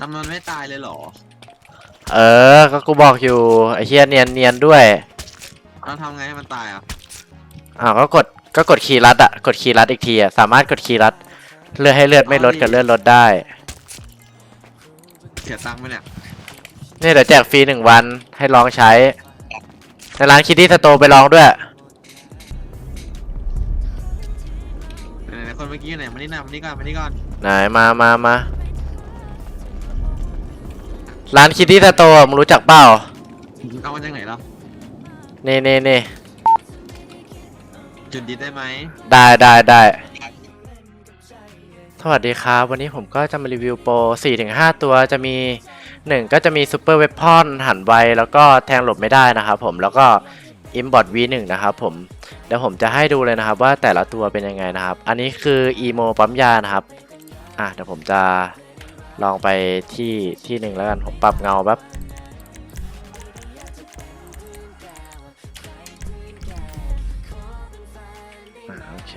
ทำมันไม่ตายเลยเหรอเออ ก็กูบอกอยู่ไอ้เฮียเนียนเนียนด้วยเราทำไงให้มันตายอะอ้าวก็กดก็กดคีย์ลัดอะกดคีย์ลัดอีกทีอะสามารถกดคีย์ลัดเลือดให้เลือดไม่ลดกับเลือดลดได้ เสียตังค์ไหมเนี่ยนี่เดี๋ยวแจกฟรีหนึ่งวันให้ลองใช้ ในร้านคิดดี้สโตไปลองด้วย ไหนๆคนเมื่อกี้อยู่ไหนมานี่นะมานี่ก่อนมานี่ก่อนไหนมามามา ร้านคิดดี้สโตมึงรู้จักเปล่าเอามาจากไหนแล้วนี่นี่นี่จุดดิสได้ไหมได้ได้ได้สวัสดีครับ วันนี้ผมก็จะมารีวิวโปร 4-5 ตัวจะมี 1 ก็จะมีซูเปอร์เว p พอนหันไว แล้วก็แทงหลบไม่ได้นะครับผมแล้วก็อิมบอ v วีหนึ่งนะครับผมเดี๋ยวผมจะให้ดูเลยนะครับว่าแต่ละตัวเป็นยังไงนะครับ อันนี้คืออีโมปั๊มยานะครับ อะเดี๋ยวผมจะ ลองไปที่ที่หนึ่งแล้วกัน ผมปรับเงาแป๊บโอเค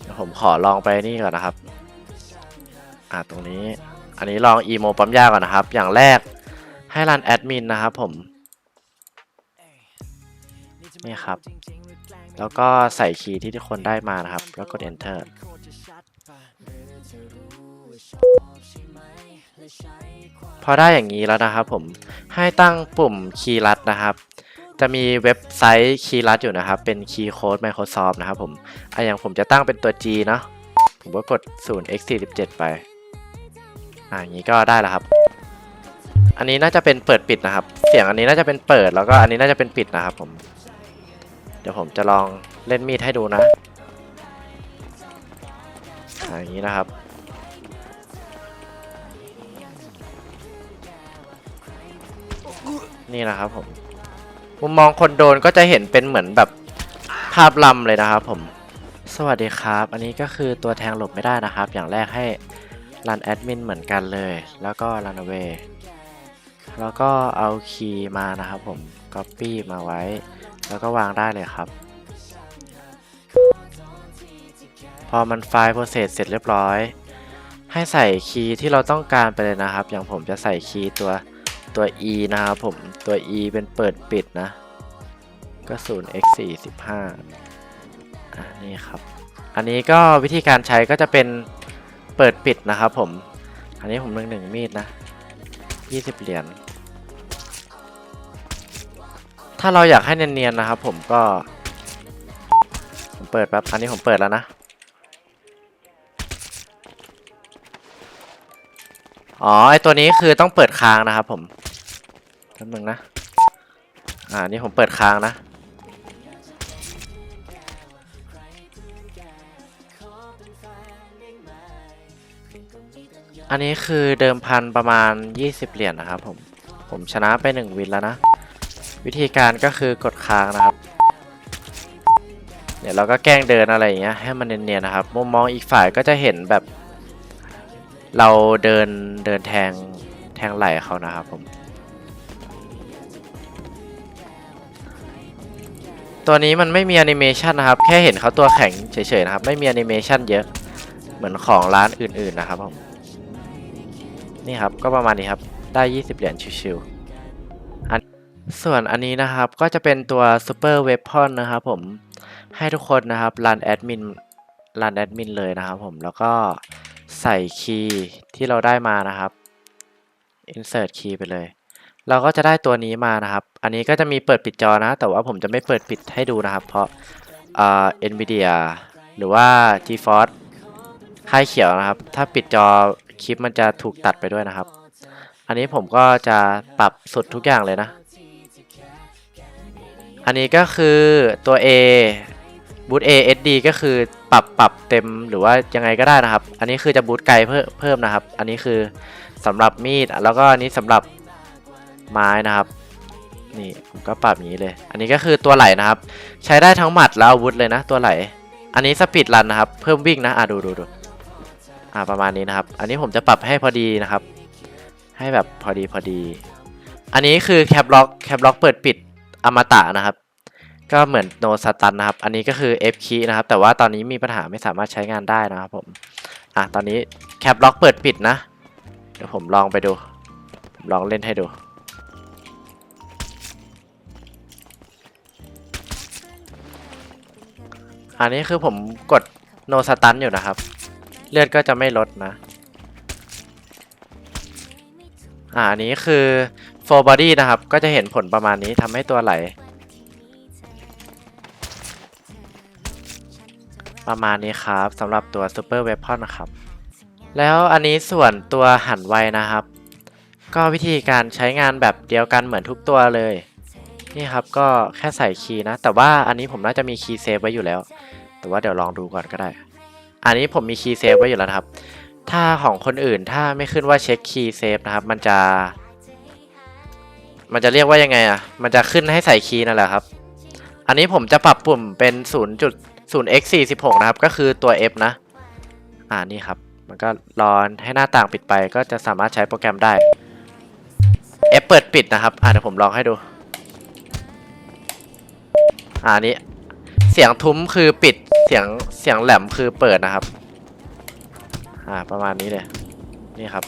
เดี๋ยวผมขอลองไปนี่ก่อนนะครับ อะตรงนี้ อันนี้ลองอีโมปั๊มยาก่อนนะครับ อย่างแรกให้รันแอดมินนะครับผม นี่ครับ แล้วก็ใส่คีย์ที่ทุกคนได้มานะครับ แล้วกด enter พอได้อย่างนี้แล้วนะครับผมให้ตั้งปุ่มคีย์ลัดนะครับ จะมีเว็บไซต์คีย์ลัดอยู่นะครับ เป็นคีย์โค้ด Microsoft นะครับผมอะอย่างผมจะตั้งเป็นตัว G เนาะผมก็กด 0x47 ไปอะอย่างนี้ก็ได้แล้วครับ อันนี้น่าจะเป็นเปิดปิดนะครับ เสียงอันนี้น่าจะเป็นเปิดแล้วก็อันนี้น่าจะเป็นปิดนะครับผม เดี๋ยวผมจะลองเล่นมีดให้ดูนะอะอย่างนี้นะครับ นี่นะครับผม มุมมองคนโดนก็จะเห็นเป็นเหมือนแบบภาพลำเลยนะครับผม สวัสดีครับ อันนี้ก็คือตัวแทงหลบไม่ได้นะครับ อย่างแรกให้รันแอดมินเหมือนกันเลย แล้วก็รัน away แล้วก็เอาคีย์มานะครับผม copy มาไว้ แล้วก็วางได้เลยครับ พอมันไฟล์ process เสร็จเรียบร้อย ให้ใส่คีย์ที่เราต้องการไปเลยนะครับ อย่างผมจะใส่คีย์ตัว ตัว e นะครับผม ตัว e เป็นเปิดปิดนะ ก็0 x 4 15อะนี่ครับ อันนี้ก็วิธีการใช้ก็จะเป็นเปิดปิดนะครับผม อันนี้ผมเลือกหนึ่งมีดนะ 20 เหรียญ ถ้าเราอยากให้เนียนๆนะครับผมก็ ผมเปิดแป๊บ อันนี้ผมเปิดแล้วนะอ๋อไอตัวนี้คือต้องเปิดค้างนะครับผม แป๊บนึงนะ อ่า นี่ผมเปิดค้างนะ อันนี้คือเดิมพันประมาณ 20 เหรียญนะครับผม ผมชนะไป 1 วินแล้วนะ วิธีการก็คือกดค้างนะครับ เดี๋ยวเราก็แกล้งเดินอะไรอย่างเงี้ยให้มันเนียนๆนะครับ มุมมองอีกฝ่ายก็จะเห็นแบบ เราเดินเดินแทงแทงไหล่เขานะครับผม ตัวนี้มันไม่มีแอนิเมชันนะครับ แค่เห็นเขาตัวแข็งเฉยๆนะครับ ไม่มีแอนิเมชันเยอะ เหมือนของร้านอื่นๆนะครับผม นี่ครับก็ประมาณนี้ครับ ได้ 20 เหรียญชิวๆอันส่วนอันนี้นะครับก็จะเป็นตัว Super Weapon นะครับผม ให้ทุกคนนะครับรันแอดมินรันแอดมินเลยนะครับผม แล้วก็ใส่คีย์ที่เราได้มานะครับ insert key ไปเลย เราก็จะได้ตัวนี้มานะครับ อันนี้ก็จะมีเปิดปิดจอนะ แต่ว่าผมจะไม่เปิดปิดให้ดูนะครับ เพราะเอ่า NVIDIA หรือว่า GeForce ค่ายเขียวนะครับ ถ้าปิดจอคลิปมันจะถูกตัดไปด้วยนะครับ อันนี้ผมก็จะปรับสุดทุกอย่างเลยนะ อันนี้ก็คือตัว A บูต A SD ก็คือปรับปรับเต็มหรือว่ายังไงก็ได้นะครับ อันนี้คือจะบูตไกลเพิ่มเพิ่มนะครับ อันนี้คือสำหรับมีดแล้วก็อันนี้สำหรับ ไม้นะครับนี่ผมก็ปรับอย่างนี้เลย อันนี้ก็คือตัวไหลนะครับ ใช้ได้ทั้งหมัดแล้วอาวุธเลยนะ ตัวไหล อันนี้สปีดรันนะครับ เพิ่มวิ่งนะอะดูดูดูอ่าประมาณนี้นะครับ อันนี้ผมจะปรับให้พอดีนะครับ ให้แบบพอดีพอดี อันนี้คือแคปล็อกแคปล็อกเปิดปิดอมตะนะครับ ก็เหมือนโนสตันนะครับ อันนี้ก็คือ F key นะครับ แต่ว่าตอนนี้มีปัญหาไม่สามารถใช้งานได้นะครับผม อะตอนนี้แคปล็อกเปิดปิดนะ เดี๋ยวผมลองไปดู ผมลองเล่นให้ดู อันนี้คือผมกด no stun อยู่นะครับ เลือดก็จะไม่ลดนะ อ่าอันนี้คือ full body นะครับ ก็จะเห็นผลประมาณนี้ทำให้ตัวไหล ประมาณนี้ครับสำหรับตัว super weapon นะครับ แล้วอันนี้ส่วนตัวหันไวนะครับ ก็วิธีการใช้งานแบบเดียวกันเหมือนทุกตัวเลย นี่ครับก็แค่ใส่คีย์นะ แต่ว่าอันนี้ผมน่าจะมีคีย์เซฟไว้อยู่แล้ว แต่ว่าเดี๋ยวลองดูก่อนก็ได้ อันนี้ผมมีคีย์เซฟไว้อยู่แล้วครับ ถ้าของคนอื่นถ้าไม่ขึ้นว่าเช็คคีย์เซฟนะครับ มันจะ มันจะเรียกว่ายังไงอะ มันจะขึ้นให้ใส่คีย์นั่นแหละครับ อันนี้ผมจะปรับปุ่มเป็น 0.0 x 46นะครับ ก็คือตัว f นะ อ่านี่ครับ มันก็รอนให้หน้าต่างปิดไป ก็จะสามารถใช้โปรแกรมได้ F เปิดปิดนะครับ อ่าเดี๋ยวผมลองให้ดู อ่าอันนี้ เสียงทุ้มคือปิด เสียงเสียงแหลมคือเปิดนะครับ อ่า ประมาณนี้เลย นี่ครับ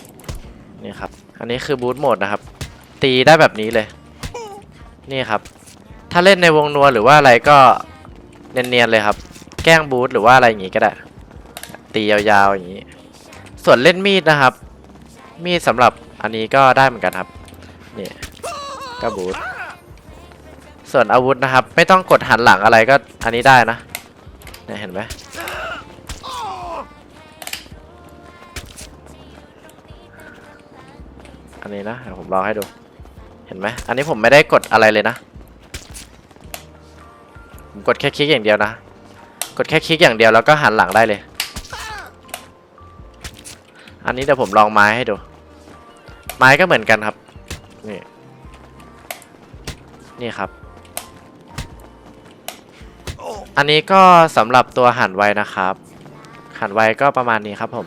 นี่ครับ อันนี้คือบูทโหมดนะครับ ตีได้แบบนี้เลย นี่ครับ ถ้าเล่นในวงนัวหรือว่าอะไรก็เนียนๆเลยครับ แกล้งบูทหรือว่าอะไรอย่างงี้ก็ได้ ตียาวๆอย่างนี้ ส่วนเล่นมีดนะครับ มีดสำหรับอันนี้ก็ได้เหมือนกันครับ นี่ก็บูท ส่วนอาวุธนะครับ ไม่ต้องกดหันหลังอะไรก็อันนี้ได้นะเนี่ยเห็นไหมอันนี้นะเดี๋ยวผมลองให้ดู เห็นไหมอันนี้ผมไม่ได้กดอะไรเลยนะ ผมกดแค่คลิกอย่างเดียวนะ กดแค่คลิกอย่างเดียวแล้วก็หันหลังได้เลย อันนี้เดี๋ยวผมลองไม้ให้ดู ไม้ก็เหมือนกันครับ นี่ นี่ครับ อันนี้ก็สำหรับตัวหันไวนะครับ หันไวก็ประมาณนี้ครับผม